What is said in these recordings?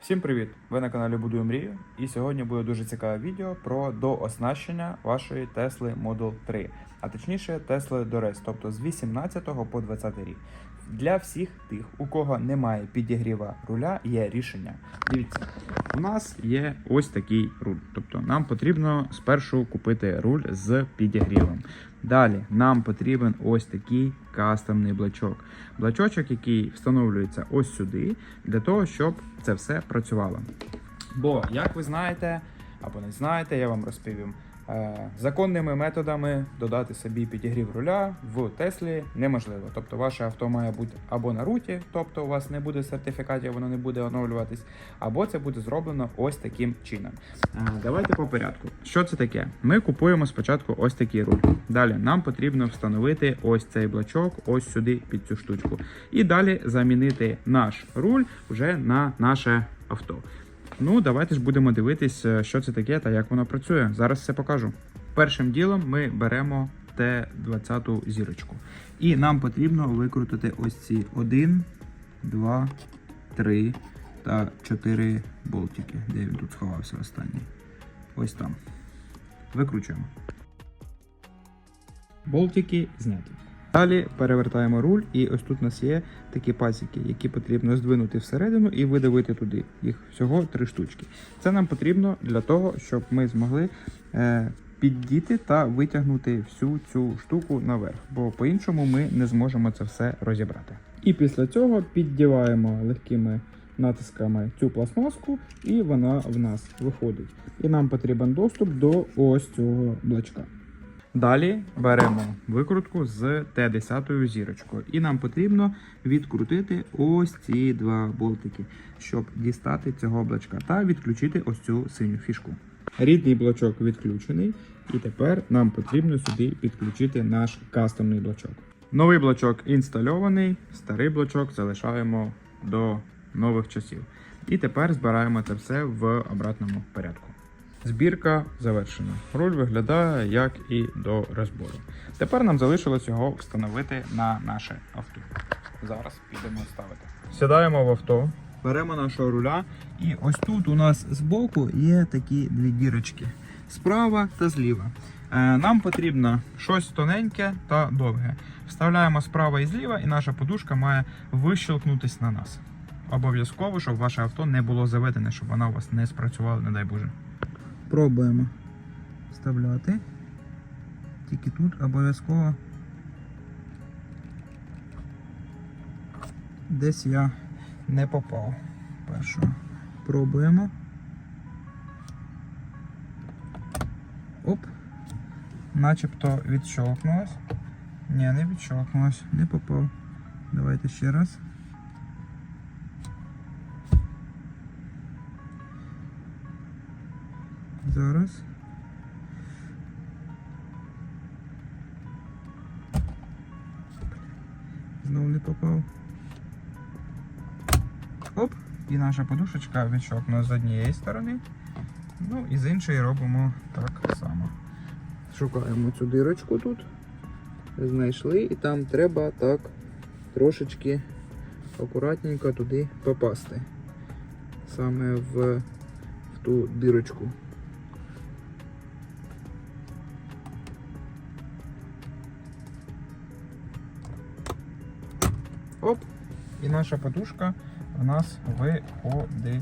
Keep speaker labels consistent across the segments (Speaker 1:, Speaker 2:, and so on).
Speaker 1: Всім привіт! Ви на каналі Будую Мрію. І сьогодні буде дуже цікаве відео про дооснащення вашої Tesla Model 3, а точніше Tesla Dores, тобто з 18 по 20 рік. Для всіх тих, у кого немає підігріва руля, є рішення. Дивіться, у нас є ось такий руль. Тобто нам потрібно спершу купити руль з підігрівом. Далі нам потрібен ось такий кастомний блочок. Блочочок, який встановлюється ось сюди, для того, щоб це все працювало. Бо, як ви знаєте, або не знаєте, я вам розповім. Е, Законними методами додати собі підігрів руля в Теслі неможливо. Тобто ваше авто має бути або на руті, тобто у вас не буде сертифікатів, воно не буде оновлюватись, або це буде зроблено ось таким чином. Е, Давайте по порядку. Що це таке? Ми купуємо спочатку ось такий руль. Далі нам потрібно встановити ось цей блочок, ось сюди під цю штучку. І далі замінити наш руль вже на наше авто. Ну, давайте ж будемо дивитись, е, що це таке та як воно працює. Зараз все покажу. Першим ділом ми беремо Т20 зірочку. І нам потрібно викрутити ось ці 1, 2, 3 та 4 болтики. Де він тут сховався останній? Ось там. Викручуємо. Болтики зняті. Далі перевертаємо руль, і ось тут у нас є такі пасіки, які потрібно здвинути всередину і видавити туди. Їх всього три штучки. Це нам потрібно для того, щоб ми змогли е, піддіти та витягнути всю цю штуку наверх, бо по-іншому ми не зможемо це все розібрати. І після цього піддіваємо легкими натисками цю пластмаску, і вона в нас виходить. І нам потрібен доступ до ось цього блочка. Далі беремо викрутку з Т10 зірочкою, і нам потрібно відкрутити ось ці два болтики, щоб дістати цього блочка та відключити ось цю синю фішку. Рідний блочок відключений, і тепер нам потрібно сюди підключити наш кастомний блочок. Новий блочок інстальований, старий блочок залишаємо до нових часів. І тепер збираємо це все в обратному порядку. Збірка завершена. Руль виглядає як і до розбору. Тепер нам залишилось його встановити на наше авто. Зараз підемо ставити. Сідаємо в авто, беремо нашого руля, і ось тут у нас збоку є такі дві дірочки справа та зліва. Е, Нам потрібно щось тоненьке та довге. Вставляємо справа і зліва, і наша подушка має вищелкнутись на нас. Обов'язково, щоб ваше авто не було заведене, щоб вона у вас не спрацювала, не дай Боже. Пробуємо вставляти. Тільки тут обов'язково десь я не попав. Першу пробуємо. Оп. Начебто відщолкнулось. Ні, не відщолкнулось, не попав. Давайте ще раз. Зараз. Знову не попав. Оп! І наша подушечка відщокнула з однієї сторони. Ну і з іншої робимо так само. Шукаємо цю дирочку тут. Знайшли і там треба так трошечки акуратненько туди попасти. Саме в, в ту дирочку. Оп! І наша подушка у нас виходить.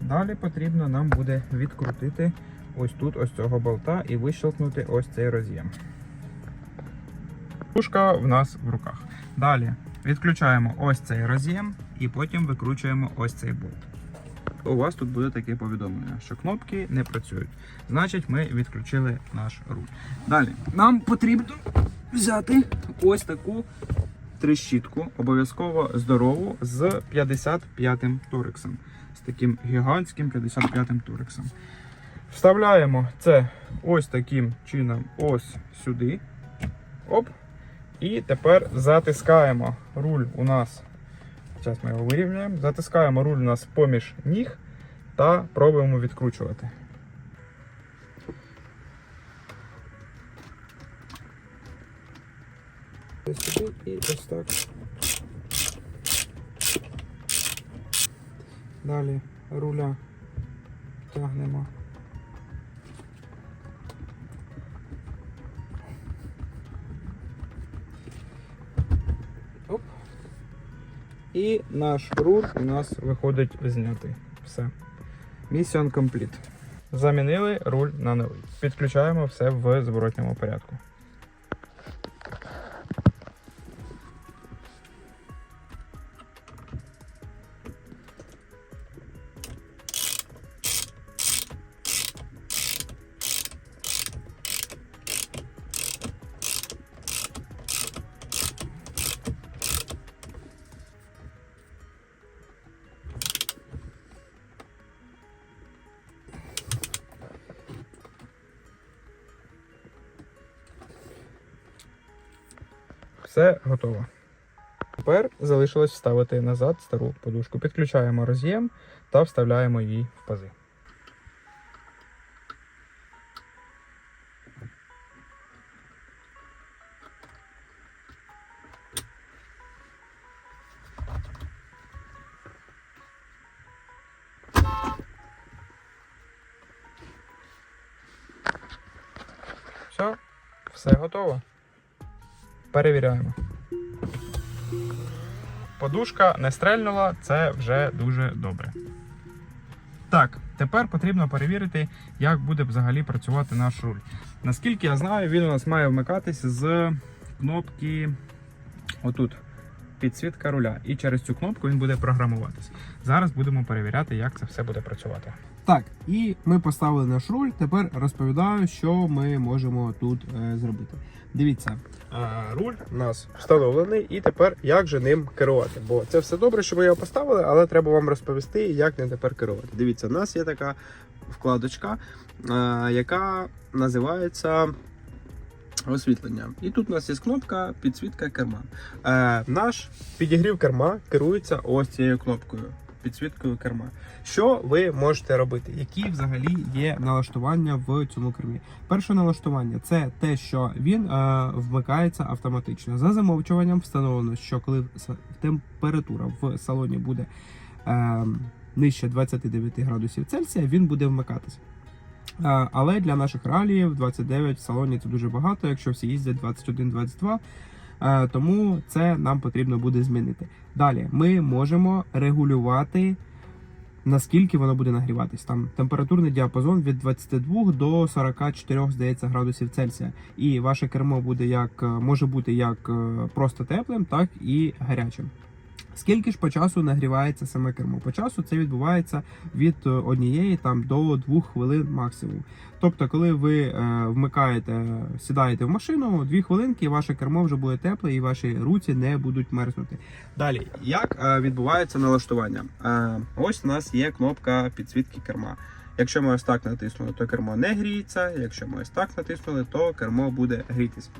Speaker 1: Далі потрібно нам буде відкрутити ось тут ось цього болта і вищелкнути ось цей роз'єм. Подушка в нас в руках. Далі відключаємо ось цей роз'єм і потім викручуємо ось цей болт. У вас тут буде таке повідомлення, що кнопки не працюють. Значить, ми відключили наш руль. Далі нам потрібно взяти ось таку трещітку, обов'язково здорову, з 55-м торексом. З таким гігантським 55-м торексом. Вставляємо це ось таким чином ось сюди. Оп. І тепер затискаємо руль у нас. Зараз ми його вирівняємо. Затискаємо руль у нас поміж ніг та пробуємо відкручувати. Ось сюди і ось так. Далі руля тягнемо. Оп. І наш руль у нас виходить знятий. Все. Mission complete. Замінили руль на новий. Підключаємо все в зворотньому порядку. Все готово. Тепер залишилось вставити назад стару подушку. Підключаємо роз'єм та вставляємо її в пази. Все, все готово. Перевіряємо. Подушка не стрельнула, це вже дуже добре. Так, тепер потрібно перевірити, як буде взагалі працювати наш руль. Наскільки я знаю, він у нас має вмикатись з кнопки отут. Підсвітка руля. І через цю кнопку він буде програмуватись. Зараз будемо перевіряти, як це все буде працювати.
Speaker 2: Так, і ми поставили наш руль. Тепер розповідаю, що ми можемо тут е, зробити. Дивіться, е, руль у нас встановлений, і тепер як же ним керувати? Бо це все добре, що ви його поставили, але треба вам розповісти, як ним тепер керувати. Дивіться, у нас є така вкладочка, е, яка називається. Освітлення. І тут у нас є кнопка підсвітка керма. Е, наш підігрів керма керується ось цією кнопкою підсвіткою керма. Що ви можете робити? Які взагалі є налаштування в цьому кермі? Перше налаштування це те, що він е, вмикається автоматично. За замовчуванням встановлено, що коли температура в салоні буде е, нижче 29 градусів Цельсія, він буде вмикатися. Е, Але для наших реаліїв 29 в салоні це дуже багато, якщо всі їздять 21-22. Е, Тому це нам потрібно буде змінити. Далі ми можемо регулювати, наскільки воно буде нагріватись. Там температурний діапазон від 22 до 44, здається, градусів Цельсія. І ваше кермо буде як е, може бути як е, просто теплим, так і гарячим. Скільки ж по часу нагрівається саме кермо? По часу це відбувається від е, однієї там до двох хвилин максимум. Тобто, коли ви е, вмикаєте, сідаєте в машину, дві хвилинки, ваше кермо вже буде тепле, і ваші руці не будуть мерзнути. Далі, як е, відбувається налаштування? Е, ось у нас є кнопка підсвітки керма. Якщо ми ось так натиснули, то кермо не гріється. Якщо ми ось так натиснули, то кермо буде грітись.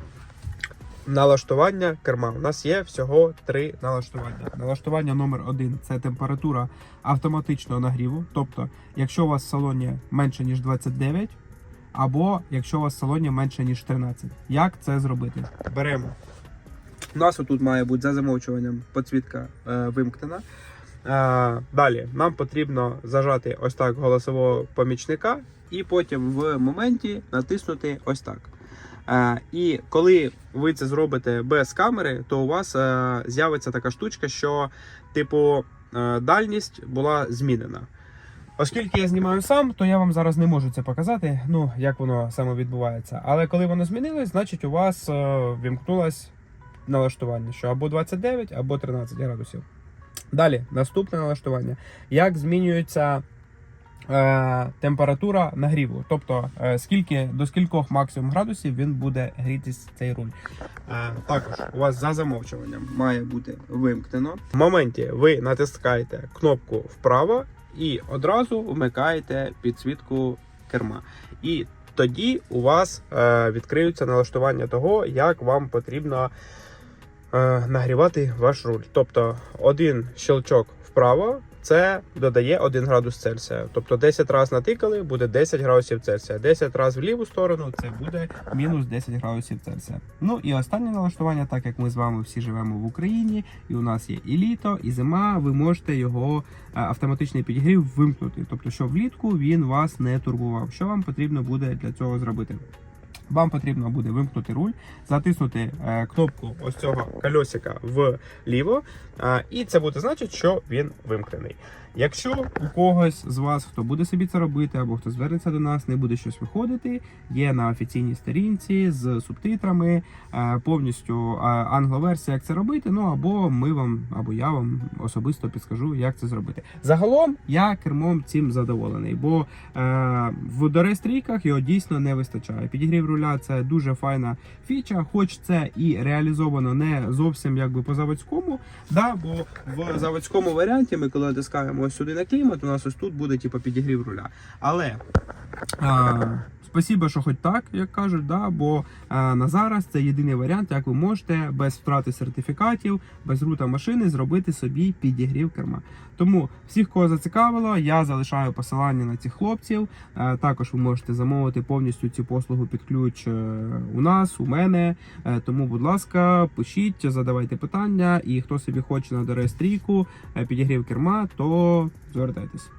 Speaker 2: Налаштування керма. У нас є всього три налаштування. Налаштування номер один це температура автоматичного нагріву. Тобто, якщо у вас в салоні менше ніж 29, або якщо у вас в салоні менше ніж 13. Як це зробити? Беремо. У нас отут має бути за замовчуванням підсвітка е, вимкнена. Е, далі нам потрібно зажати ось так голосового помічника, і потім в моменті натиснути ось так. І коли ви це зробите без камери, то у вас е, з'явиться така штучка, що типу е, дальність була змінена. Оскільки я знімаю сам, то я вам зараз не можу це показати, ну як воно саме відбувається. Але коли воно змінилось, значить у вас е, вімкнулось налаштування, що або 29, або 13 градусів. Далі, наступне налаштування. Як змінюється температура нагріву? Тобто, е, скільки до скількох максимум градусів він буде грітись цей руль. Е, також у вас за замовчуванням має бути вимкнено. В моменті ви натискаєте кнопку вправо і одразу вмикаєте підсвітку керма. І тоді у вас е, відкриються налаштування того, як вам потрібно е, нагрівати ваш руль. Тобто один щелчок вправо, це додає 1 градус Цельсія. Тобто 10 разів натикали, буде 10 градусів Цельсія. 10 разів в ліву сторону це буде мінус 10 градусів Цельсія. Ну і останнє налаштування, так як ми з вами всі живемо в Україні, і у нас є і літо, і зима, ви можете його е, автоматичний підігрів вимкнути. Тобто, щоб влітку він вас не турбував. Що вам потрібно буде для цього зробити? Вам потрібно буде вимкнути руль, затиснути е, кнопку ось цього кольосика вліво, е, і це буде значить, що він вимкнений. Якщо у когось з вас, хто буде собі це робити, або хто звернеться до нас, не буде щось виходити, є на офіційній сторінці з субтитрами, е, повністю англоверсія, як це робити. Ну або ми вам, або я вам особисто підскажу, як це зробити. Загалом я кермом цим задоволений, бо в дорестрійках його дійсно не вистачає. Підігрів руля це дуже файна фіча, хоч це і реалізовано не зовсім якби по заводському. Да, бо в заводському варіанті ми коли натискаємо ось сюди на клімат, у нас ось тут буде типу, підігрів руля. Але а, спасибо, що хоч так, як кажуть, да, бо а, на зараз це єдиний варіант, як ви можете без втрати сертифікатів, без рута машини зробити собі підігрів керма. Тому всіх, кого зацікавило, я залишаю посилання на цих хлопців. Е, Також ви можете замовити повністю цю послугу під ключ е, у нас, у мене. Е, Тому, будь ласка, пишіть, задавайте питання. І хто собі хоче на дорестрійку підігрів керма, то звертайтесь.